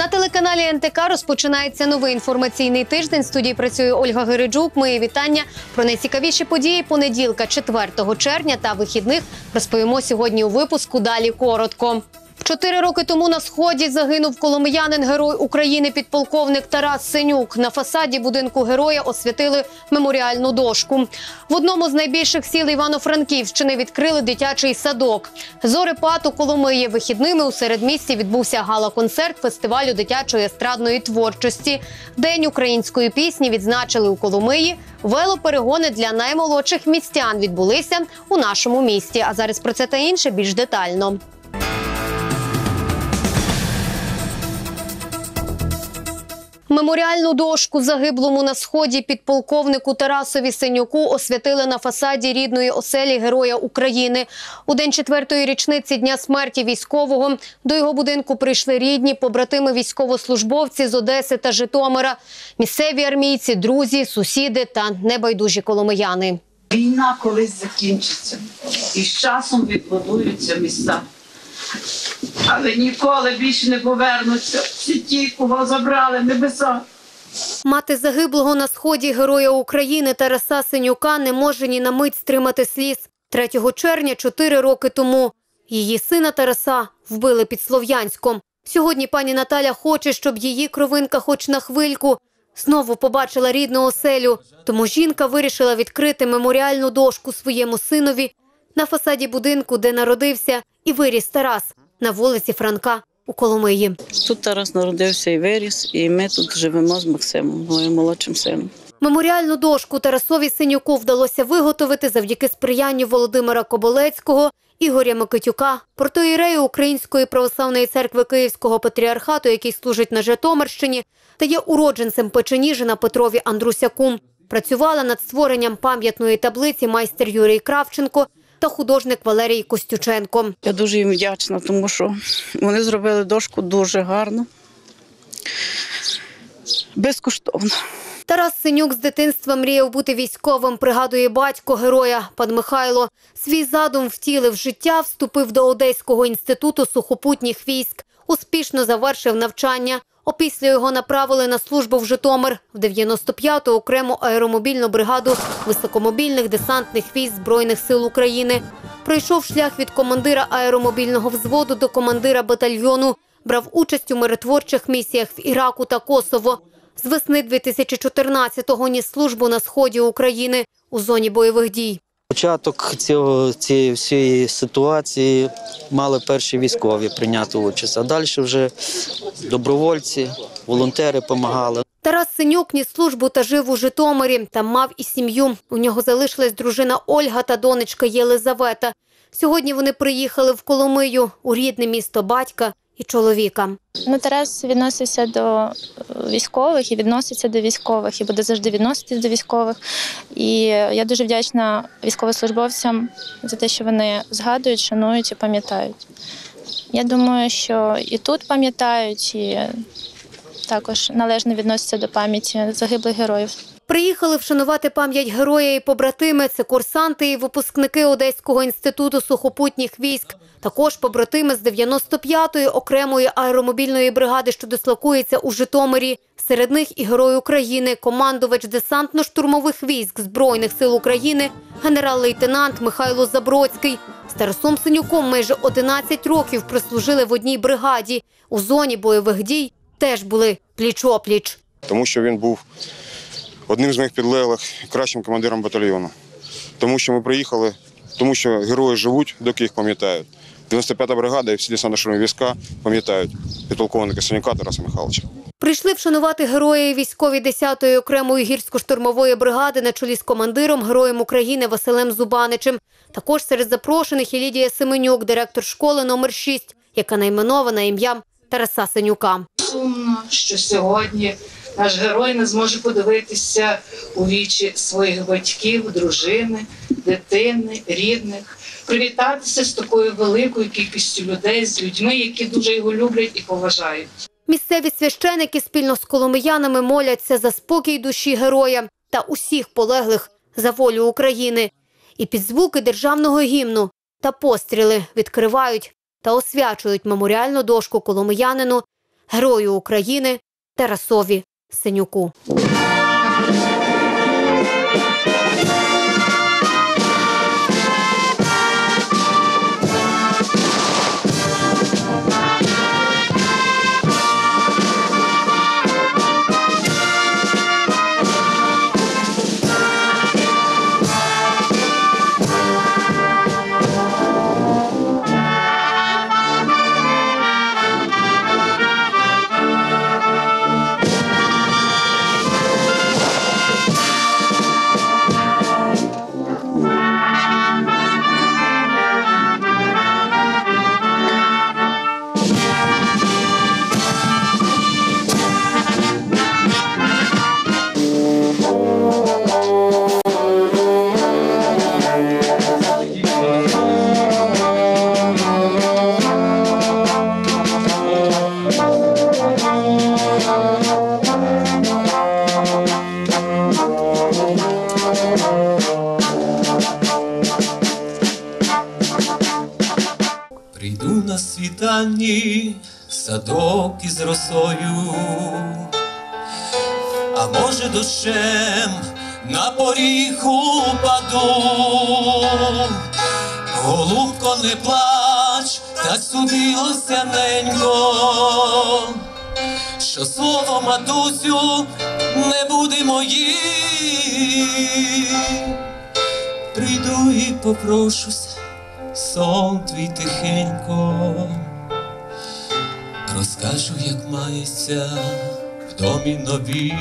На телеканалі НТК розпочинається новий інформаційний тиждень. В студії працює Ольга Гириджук. Мої вітання про найцікавіші події понеділка, 4 червня та вихідних розповімо сьогодні у випуску. Далі коротко. Чотири роки тому на сході загинув коломиянин герой України підполковник Тарас Синюк. На фасаді будинку героя освятили меморіальну дошку. В одному з найбільших сіл Івано-Франківщини відкрили дитячий садок. Зорепад у Коломиї вихідними у середмісті відбувся гала-концерт фестивалю дитячої естрадної творчості. День української пісні відзначили у Коломиї. Велоперегони для наймолодших містян відбулися у нашому місті. А зараз про це та інше більш детально. Меморіальну дошку загиблому на сході підполковнику Тарасові Синюку освятили на фасаді рідної оселі Героя України. У день четвертої річниці дня смерті військового до його будинку прийшли рідні, побратими військовослужбовці з Одеси та Житомира, місцеві армійці, друзі, сусіди та небайдужі коломияни. Війна колись закінчиться, і з часом відбудуються міста. Але ніколи більше не повернуться всі ті, кого забрали небеса. Мати загиблого на сході героя України Тараса Синюка не може ні на мить стримати сліз. 3 червня, чотири роки тому, її сина Тараса вбили під Слов'янськом. Сьогодні пані Наталя хоче, щоб її кровинка, хоч на хвильку, знову побачила рідну оселю. Тому жінка вирішила відкрити меморіальну дошку своєму синові на фасаді будинку, де народився і виріс Тарас на вулиці Франка у Коломиї. Тут Тарас народився і виріс, і ми тут живемо з Максимом, моїм молодшим сином. Меморіальну дошку Тарасові Синюку вдалося виготовити завдяки сприянню Володимира Коболецького, Ігоря Микитюка, протоїрею Української православної церкви Київського патріархату, який служить на Житомирщині, та є уродженцем Печеніжина Петрові Андрусяку. Працювала над створенням пам'ятної таблиці майстер Юрій Кравченко та художник Валерій Костюченко. Я дуже їм вдячна, тому що вони зробили дошку дуже гарно, безкоштовно. Тарас Синюк з дитинства мріяв бути військовим, пригадує батько героя пан Михайло. Свій задум втілив життя, вступив до Одеського інституту сухопутніх військ, успішно завершив навчання. Опісля його направили на службу в Житомир в 95-ту окрему аеромобільну бригаду високомобільних десантних військ Збройних сил України. Пройшов шлях від командира аеромобільного взводу до командира батальйону. Брав участь у миротворчих місіях в Іраку та Косово. З весни 2014-го ніс службу на сході України у зоні бойових дій. Початок цього цієї всієї ситуації мали перші військові прийняти участь, а далі вже добровольці, волонтери допомагали. Тарас Синюк ніс службу та жив у Житомирі. Там мав і сім'ю. У нього залишилась дружина Ольга та донечка Єлизавета. Сьогодні вони приїхали в Коломию у рідне місто батька і чоловіка. Ну, Тарас відносився до е, військових і відноситься до військових, і буде завжди відноситись до військових. І я дуже вдячна військовослужбовцям за те, що вони згадують, шанують і пам'ятають. Я думаю, що і тут пам'ятають, і також належно відносяться до пам'яті загиблих героїв. Приїхали вшанувати пам'ять героя і побратими. Це курсанти і випускники Одеського інституту сухопутніх військ. Також побратими з 95-ї окремої аеромобільної бригади, що дислокується у Житомирі. Серед них і герой України, командувач десантно-штурмових військ Збройних сил України, генерал-лейтенант Михайло Забродський. З Тарасом Синюком майже 11 років прослужили в одній бригаді. У зоні бойових дій теж були пліч-опліч. тому що він був одним з моїх підлеглих кращим командиром батальйону. Тому що ми приїхали, тому що герої живуть, доки їх пам'ятають. 95-та бригада і всі десантно-штурмові війська пам'ятають підполковника Синюка Тараса Михайловича. Прийшли вшанувати героя військові 10-ї окремої гірсько-штурмової бригади на чолі з командиром, героєм України Василем Зубаничем. Також серед запрошених і Лідія Семенюк, директор школи номер 6, яка найменована ім'ям Тараса Синюка. Сумно, що сьогодні наш герой не зможе подивитися у вічі своїх батьків, дружини, дитини, рідних, привітатися з такою великою кількістю людей, з людьми, які дуже його люблять і поважають. Місцеві священики спільно з коломиянами моляться за спокій душі героя та усіх полеглих за волю України. І під звуки державного гімну та постріли відкривають та освячують меморіальну дошку коломиянину герою України Тарасові Синюку. Дощем на поріг упаду. Голубко, не плач, так судилося ненько, що слово матусю не буде моїм. Прийду і попрошуся сон твій тихенько, розкажу, як мається в домі нові.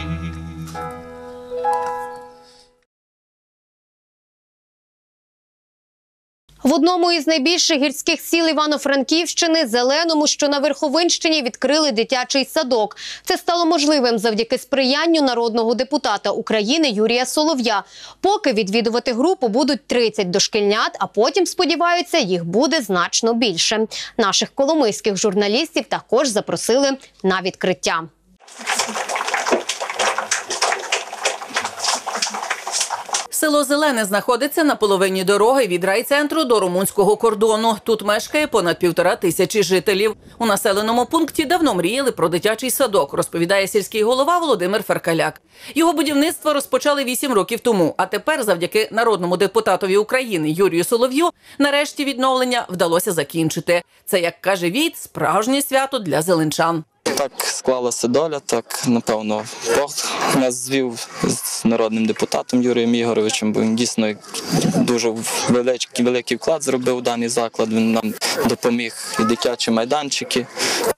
В одному із найбільших гірських сіл Івано-Франківщини, Зеленому, що на Верховинщині, відкрили дитячий садок. Це стало можливим завдяки сприянню народного депутата України Юрія Солов'я. Поки відвідувати групу будуть 30 дошкільнят, а потім сподіваються, їх буде значно більше. Наших коломийських журналістів також запросили на відкриття. Село Зелене знаходиться на половині дороги від райцентру до румунського кордону. Тут мешкає понад півтора тисячі жителів. У населеному пункті давно мріяли про дитячий садок, розповідає сільський голова Володимир Феркаляк. Його будівництво розпочали вісім років тому. А тепер, завдяки народному депутатові України Юрію Солов'ю, нарешті відновлення вдалося закінчити. Це, як каже Війт, справжнє свято для зеленчан. Так склалася доля, так напевно Бог нас звів з народним депутатом Юрієм Ігоровичем, бо він дійсно дуже великий, великий вклад зробив у даний заклад. Він нам допоміг і дитячі майданчики,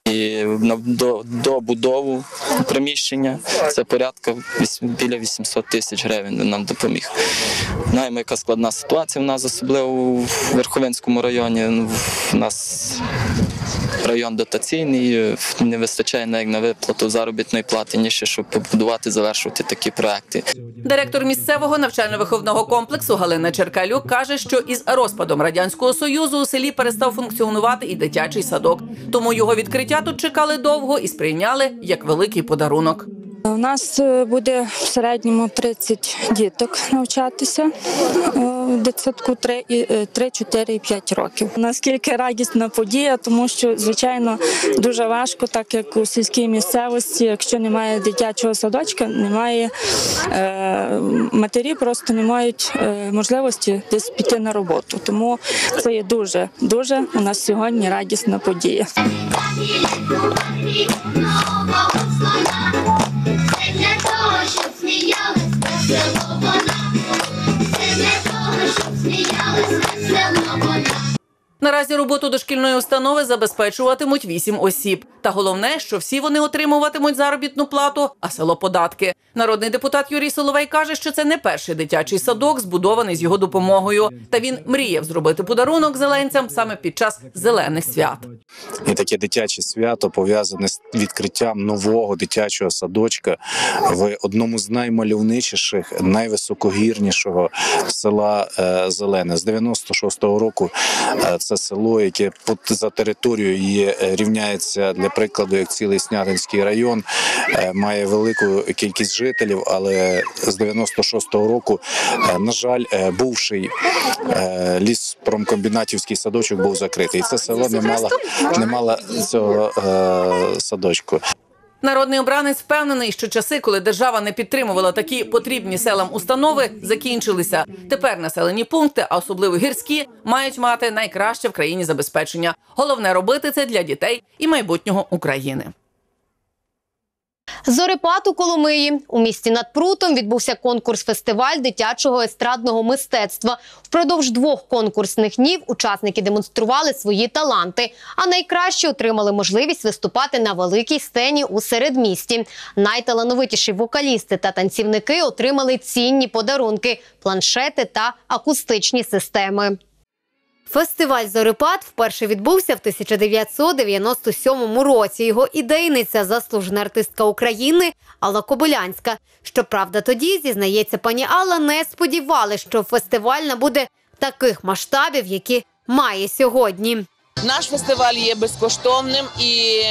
і на до, добудову приміщення. Це порядка біля 800 тисяч гривень. Він нам допоміг. Знаємо, яка складна ситуація в нас, особливо в Верховинському районі. Ну, В нас район дотаційний, не вистачає навіть на виплату заробітної плати, ніж щоб побудувати, завершувати такі проекти. Директор місцевого навчально-виховного комплексу Галина Черкалюк каже, що із розпадом радянського союзу у селі перестав функціонувати і дитячий садок. Тому його відкриття тут чекали довго і сприйняли як великий подарунок. У нас е, буде в середньому 30 діток навчатися е, в дитсадку 3, і- е, 3, 4 і 5 років. Наскільки радісна подія, тому що звичайно дуже важко, так як у сільській місцевості, якщо немає дитячого садочка, немає е, матері, просто не мають е, можливості десь піти на роботу. Тому це є дуже дуже у нас сьогодні радісна подія. Наразі роботу дошкільної установи забезпечуватимуть вісім осіб. Та головне, що всі вони отримуватимуть заробітну плату, а село податки. Народний депутат Юрій Соловей каже, що це не перший дитячий садок, збудований з його допомогою. Та він мріяв зробити подарунок зеленцям саме під час зелених свят. І таке дитяче свято пов'язане з відкриттям нового дитячого садочка в одному з наймальовничіших, найвисокогірнішого села е, Зелене. З 96-го року е, це село яке за територією є, е, рівняється для прикладу, як цілий Снятинський район, е, має велику кількість жителів, але з 96-го року, е, на жаль, бувший е, ліс-промкомбінатівський садочок був закритий. І це село не мало, не мало цього садочку. Народний обранець впевнений, що часи, коли держава не підтримувала такі потрібні селам установи, закінчилися. Тепер населені пункти, а особливо гірські, мають мати найкраще в країні забезпечення. Головне робити це для дітей і майбутнього України. Зорепад у Коломиї у місті над Прутом відбувся конкурс-фестиваль дитячого естрадного мистецтва. Впродовж двох конкурсних днів учасники демонстрували свої таланти, а найкраще отримали можливість виступати на великій сцені у середмісті. Найталановитіші вокалісти та танцівники отримали цінні подарунки, планшети та акустичні системи. Фестиваль Зорипад вперше відбувся в 1997 році. Його ідейниця заслужена артистка України Алла Кобилянська. Щоправда, тоді зізнається пані Алла, не сподівали, що фестиваль набуде таких масштабів, які має сьогодні. Наш фестиваль є безкоштовним і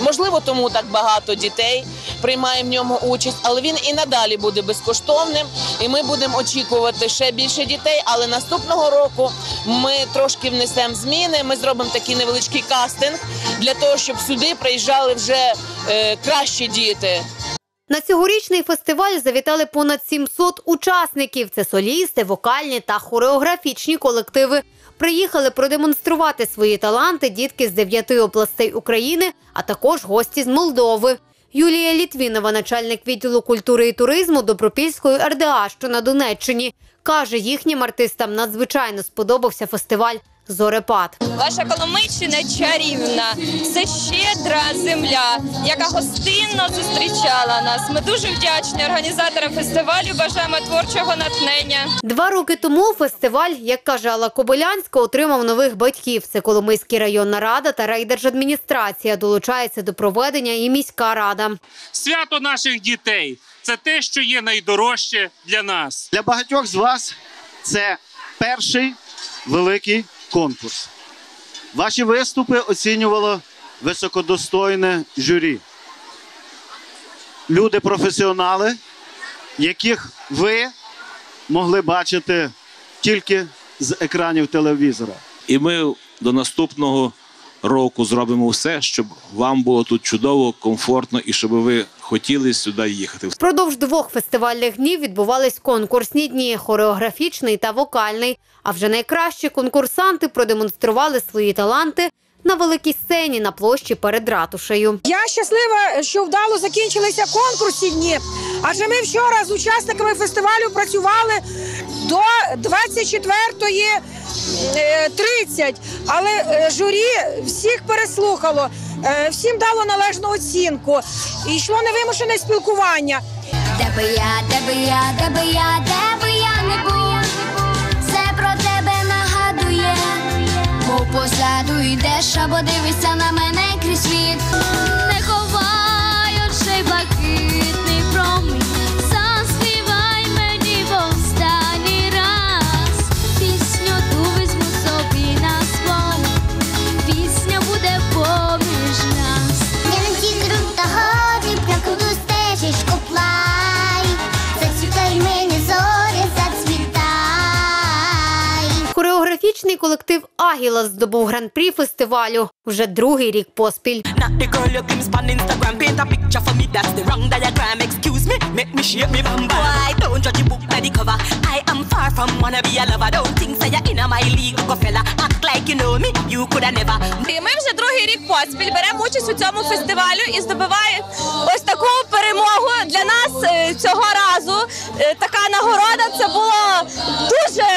можливо тому так багато дітей приймає в ньому участь, але він і надалі буде безкоштовним. І ми будемо очікувати ще більше дітей. Але наступного року ми трошки внесемо зміни. Ми зробимо такий невеличкий кастинг для того, щоб сюди приїжджали вже е, кращі діти. На цьогорічний фестиваль завітали понад 700 учасників. Це солісти, вокальні та хореографічні колективи. Приїхали продемонструвати свої таланти дітки з дев'яти областей України, а також гості з Молдови. Юлія Літвінова, начальник відділу культури і туризму Добропільської РДА, що на Донеччині, каже, їхнім артистам надзвичайно сподобався фестиваль Зорепад. Ваша Коломийщина чарівна, це щедра земля, яка гостинно зустрічала нас. Ми дуже вдячні організаторам фестивалю. Бажаємо творчого натхнення. Два роки тому фестиваль, як каже Алла Кобилянська, отримав нових батьків. Це Коломийський районна рада та райдержадміністрація. Долучається до проведення і міська рада. Свято наших дітей це те, що є найдорожче для нас. Для багатьох з вас це перший великий конкурс. Ваші виступи оцінювало високодостойне журі. Люди професіонали, яких ви могли бачити тільки з екранів телевізора. І ми до наступного року зробимо все, щоб вам було тут чудово, комфортно і щоб ви хотіли сюди їхати. Впродовж двох фестивальних днів відбувались конкурсні дні хореографічний та вокальний. А вже найкращі конкурсанти продемонстрували свої таланти на великій сцені на площі перед ратушею. Я щаслива, що вдало закінчилися конкурсні дні. Адже ми вчора з учасниками фестивалю працювали до 24.30. Але е, журі всіх переслухало, е, всім дало належну оцінку. І йшло невимушене спілкування. Де би я, де би я, де би я, де би я не був, Бо позаду йдеш або дивишся на мене крізь світ. Не ховай очей блакитний go fella. Act like you know me, you coulda never. І ми вже другий рік поспіль беремо участь у цьому фестивалю і здобиває ось таку перемогу для нас е, цього разу. Е, Така нагорода це було дуже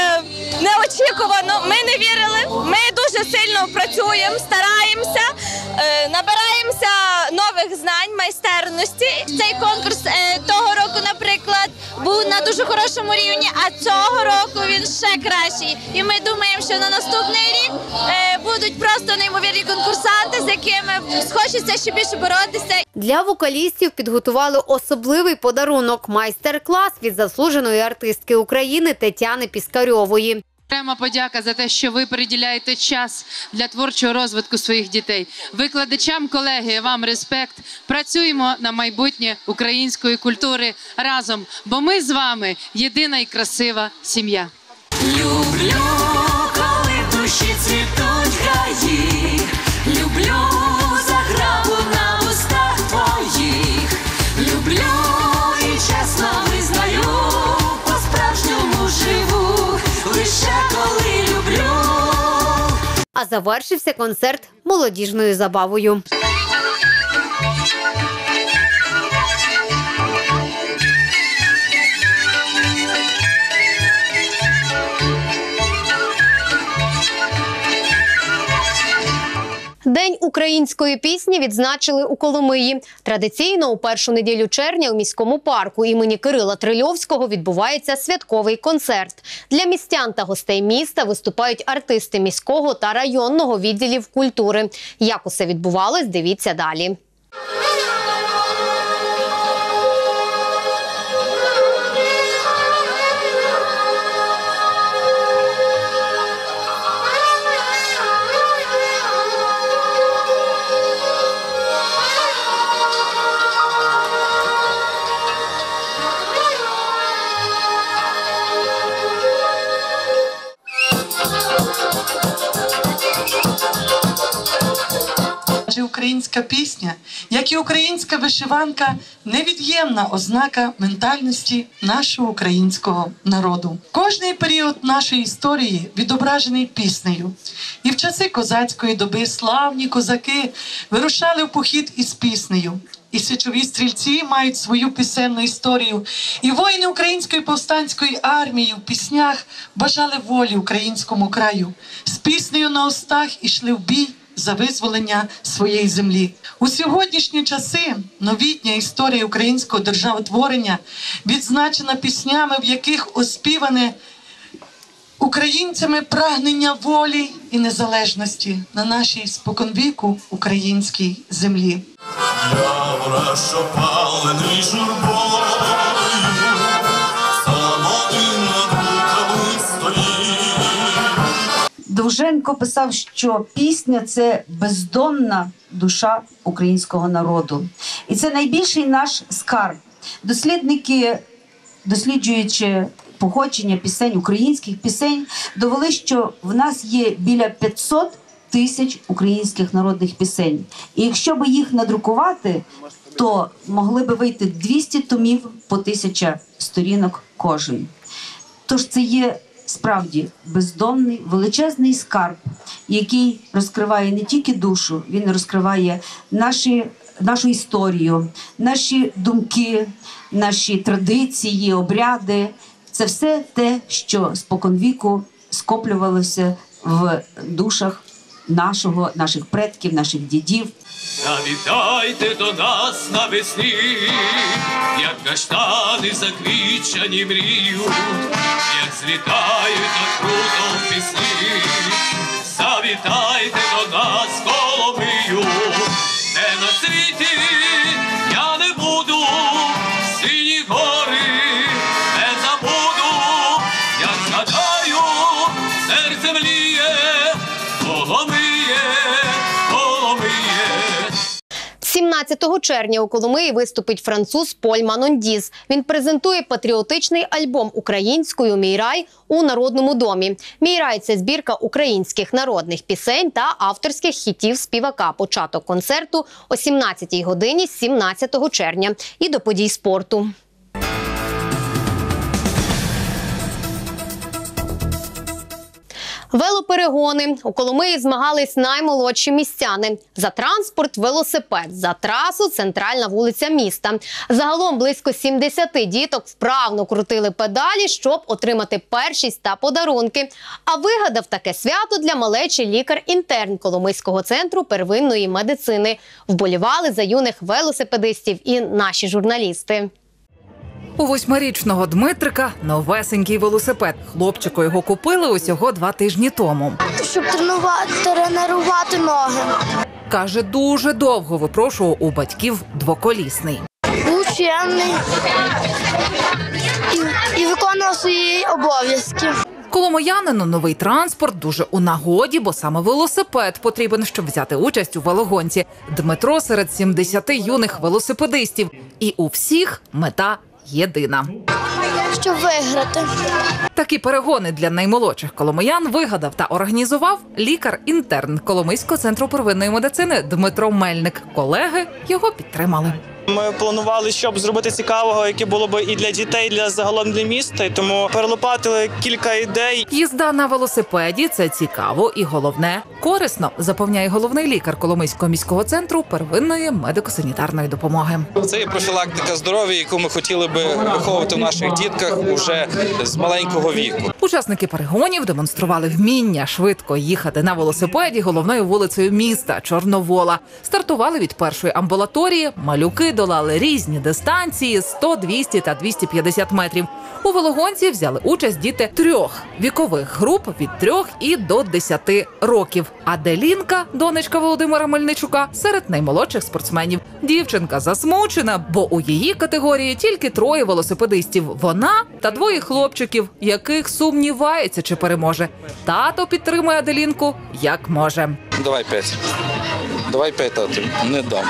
неочікувано. Ми не вірили. Ми дуже сильно працюємо, стараємося, е, набираємося нових знань, майстерності. Цей конкурс е, того року, наприклад, був на дуже хорошому рівні, а цього року він ще кращий. І ми думаємо, що на наступний рік е, будуть просто неймовірні конкурсанти, з якими схочеться ще більше боротися. Для вокалістів підготували особливий подарунок майстер-клас від заслуженої артистки України Тетяни Піскарьової. Окрема подяка за те, що ви приділяєте час для творчого розвитку своїх дітей. Викладачам, колеги, вам респект. Працюємо на майбутнє української культури разом, бо ми з вами єдина і красива сім'я. Люблю, Завершився концерт молодіжною забавою. Української пісні відзначили у Коломиї. Традиційно у першу неділю червня у міському парку імені Кирила Трильовського відбувається святковий концерт. Для містян та гостей міста виступають артисти міського та районного відділів культури. Як усе відбувалось, дивіться далі. Українська пісня, як і українська вишиванка, невід'ємна ознака ментальності нашого українського народу. Кожний період нашої історії відображений піснею. І в часи козацької доби славні козаки вирушали в похід із піснею. І січові стрільці мають свою пісенну історію. І воїни української повстанської армії в піснях бажали волі українському краю. З піснею на устах ішли в бій за визволення своєї землі. У сьогоднішні часи новітня історія українського державотворення відзначена піснями, в яких оспіване українцями прагнення волі і незалежності на нашій споконвіку українській землі. Що палений журбою, Довженко писав, що пісня це бездонна душа українського народу, і це найбільший наш скарб. Дослідники, досліджуючи походження пісень, українських пісень, довели, що в нас є біля 500 тисяч українських народних пісень. І якщо би їх надрукувати, то могли би вийти 200 томів по тисяча сторінок кожен. Тож це є справді бездомний величезний скарб, який розкриває не тільки душу, він розкриває наші, нашу історію, наші думки, наші традиції, обряди. Це все те, що споконвіку скоплювалося в душах нашого, наших предків, наших дідів. Завітайте до нас навесні, як каштани заквічані мріють, як злітають так круто в пісні. Завітайте до нас, Коломию, 17 червня у Коломиї виступить француз Поль Манондіз. Він презентує патріотичний альбом українською Мій рай у народному домі. Мій рай це збірка українських народних пісень та авторських хітів співака. Початок концерту о 17 годині 17 червня і до подій спорту. Велоперегони у Коломиї змагались наймолодші містяни за транспорт, велосипед, за трасу, центральна вулиця міста. Загалом близько 70 діток вправно крутили педалі, щоб отримати першість та подарунки. А вигадав таке свято для малечі лікар-інтерн Коломийського центру первинної медицини. Вболівали за юних велосипедистів і наші журналісти. У восьмирічного Дмитрика новесенький велосипед. Хлопчику його купили усього два тижні тому. щоб тренувати, тренувати ноги. Каже, дуже довго випрошував у батьків двоколісний. Був чемний і, і виконував свої обов'язки. Коломоянину новий транспорт дуже у нагоді, бо саме велосипед потрібен, щоб взяти участь у велогонці. Дмитро серед 70 юних велосипедистів, і у всіх мета єдина. Що виграти. Такі перегони для наймолодших коломиян вигадав та організував лікар-інтерн Коломийського центру первинної медицини Дмитро Мельник. Колеги його підтримали. Ми планували, щоб зробити цікавого, яке було б і для дітей, і для загалом для міста. Тому перелопатили кілька ідей. Їзда на велосипеді це цікаво і головне корисно, запевняє головний лікар Коломийського міського центру первинної медико-санітарної допомоги. Це є профілактика здоров'я, яку ми хотіли би виховувати в наших дітках уже з маленького віку. Учасники перегонів демонстрували вміння швидко їхати на велосипеді головною вулицею міста Чорновола. Стартували від першої амбулаторії. Малюки долали різні дистанції 100, 200 та 250 метрів. У велогонці взяли участь діти трьох вікових груп від трьох і до 10 років. А Делінка, донечка Володимира Мельничука, серед наймолодших спортсменів. Дівчинка засмучена, бо у її категорії тільки троє велосипедистів. Вона та двоє хлопчиків, яких сумнівається, чи переможе. Тато підтримує Аделінку як може. Давай п'ять. Давай п'ять. Не дам.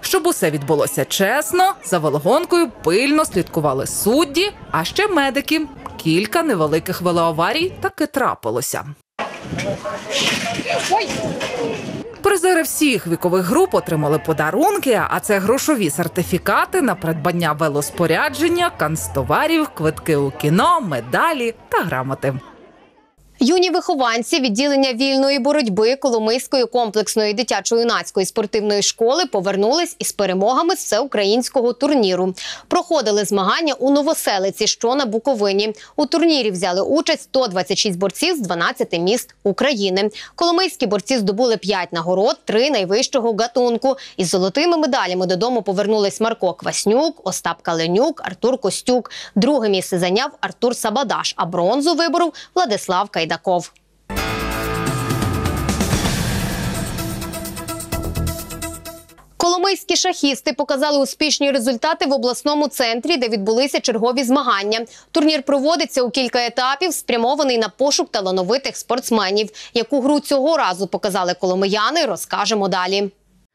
Щоб усе відбулося чесно, за велогонкою пильно слідкували судді, а ще медики. Кілька невеликих велоаварій таки трапилося. Призери всіх вікових груп отримали подарунки, а це грошові сертифікати на придбання велоспорядження, канцтоварів, квитки у кіно, медалі та грамоти. Юні вихованці відділення вільної боротьби Коломийської комплексної дитячо-юнацької спортивної школи повернулись із перемогами з всеукраїнського турніру. Проходили змагання у Новоселиці, що на Буковині. У турнірі взяли участь 126 борців з 12 міст України. Коломийські борці здобули 5 нагород, 3 найвищого гатунку. Із золотими медалями додому повернулись Марко Кваснюк, Остап Каленюк, Артур Костюк. Друге місце зайняв Артур Сабадаш, а бронзу виборов Владислав Кайдаков. Коломийські шахісти показали успішні результати в обласному центрі, де відбулися чергові змагання. Турнір проводиться у кілька етапів, спрямований на пошук талановитих спортсменів. Яку гру цього разу показали коломияни, розкажемо далі.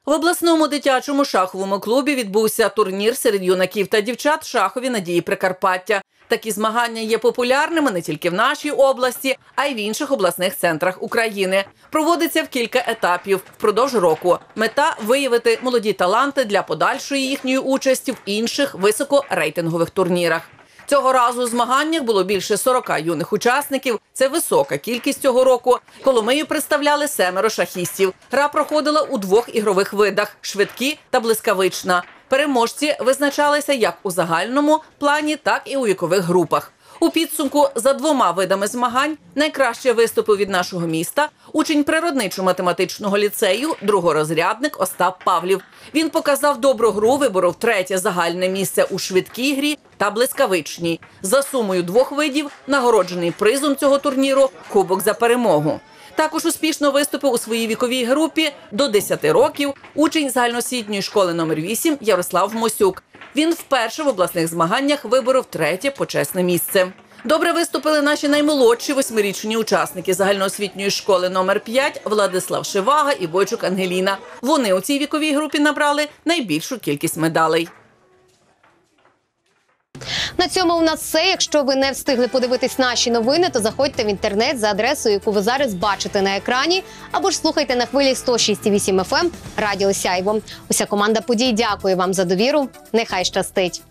В обласному дитячому шаховому клубі відбувся турнір серед юнаків та дівчат шахові надії Прикарпаття. Такі змагання є популярними не тільки в нашій області, а й в інших обласних центрах України. Проводиться в кілька етапів впродовж року. Мета виявити молоді таланти для подальшої їхньої участі в інших високорейтингових турнірах. Цього разу у змаганнях було більше 40 юних учасників. Це висока кількість цього року. Коломию представляли семеро шахістів. Гра проходила у двох ігрових видах: швидкі та блискавична. Переможці визначалися як у загальному плані, так і у вікових групах. У підсумку за двома видами змагань найкраще виступив від нашого міста учень природничо-математичного ліцею, другорозрядник Остап Павлів. Він показав добру гру, виборов третє загальне місце у швидкій грі та блискавичній. За сумою двох видів нагороджений призом цього турніру Кубок за перемогу. Також успішно виступив у своїй віковій групі до 10 років учень загальноосвітньої школи номер 8 Ярослав Мосюк. Він вперше в обласних змаганнях виборов третє почесне місце. Добре виступили наші наймолодші восьмирічні учасники загальноосвітньої школи номер 5 Владислав Шивага і Бойчук Ангеліна. Вони у цій віковій групі набрали найбільшу кількість медалей. На цьому у нас все. Якщо ви не встигли подивитись наші новини, то заходьте в інтернет за адресою, яку ви зараз бачите на екрані, або ж слухайте на хвилі 106,8 FM Радіо Сяйво. Уся команда подій дякує вам за довіру. Нехай щастить.